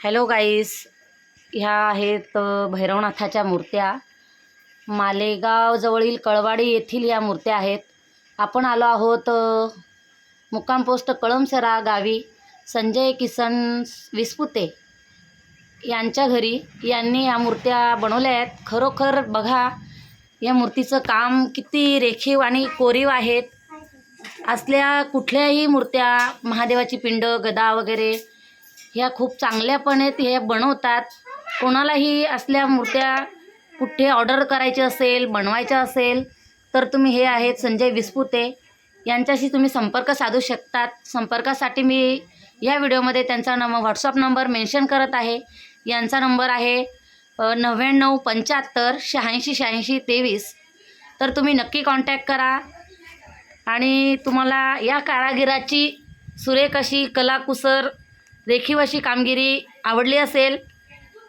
Hello गाईस ह्या आहेत भैरवनाथाच्या मूर्त्या. मालेगावजवळील कळवाडी येथील या मूर्त्या आहेत. आपण आलो आहोत मुक्काम पोस्ट कळमसरा गावी. संजय किसन विस्पुते यांच्या घरी यांनी या मूर्त्या बनवल्या आहेत. खरोखर बघा या मूर्तीचं काम किती रेखीव आणि कोरीव आहेत असल्या कुठल्याही मूर्त्या महादेवाची पिंड गदा वगैरे ह्या खूप चांगल्यापणे हे बनवतात. कोणालाही असल्या मूर्त्या कुठे ऑर्डर करायची असेल बनवायच्या असेल तर तुम्ही हे आहेत संजय विस्पुते. यांच्याशी तुम्ही संपर्क साधू शकतात. संपर्कासाठी मी या व्हिडिओमध्ये त्यांचा नम व्हॉट्सअप नंबर मेन्शन करत आहे. यांचा नंबर आहे नव्याण्णव पंच्याहत्तर शहाऐंशी शहाऐंशी तेवीस. तर तुम्ही नक्की कॉन्टॅक्ट करा. आणि तुम्हाला या कारागिराची सुरेख अशी कलाकुसर रेखीव अशी कामगिरी आवडली असेल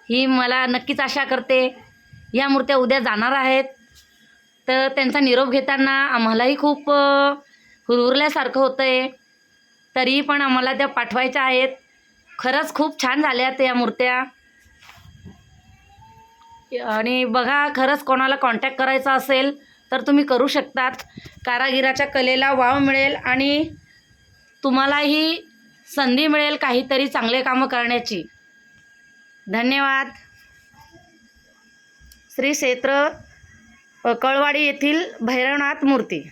ही मला नक्कीच आशा करते. या मूर्त्या उद्या जाणार आहेत. तर त्यांचा निरोप घेताना आम्हालाही खूप हुरहुरल्यासारखं होतं आहे तरीही पण आम्हाला त्या पाठवायच्या आहेत. खरंच खूप छान झाल्या त्या मूर्त्या. आणि बघा खरंच कोणाला कॉन्टॅक्ट करायचा असेल तर तुम्ही करू शकतात. कारागिराच्या कलेला वाव मिळेल आणि तुम्हालाही संधी मिळेल काहीतरी चांगले कामं करण्याची. धन्यवाद. श्री क्षेत्र कळवाडी येथील भैरवनाथ मूर्ती.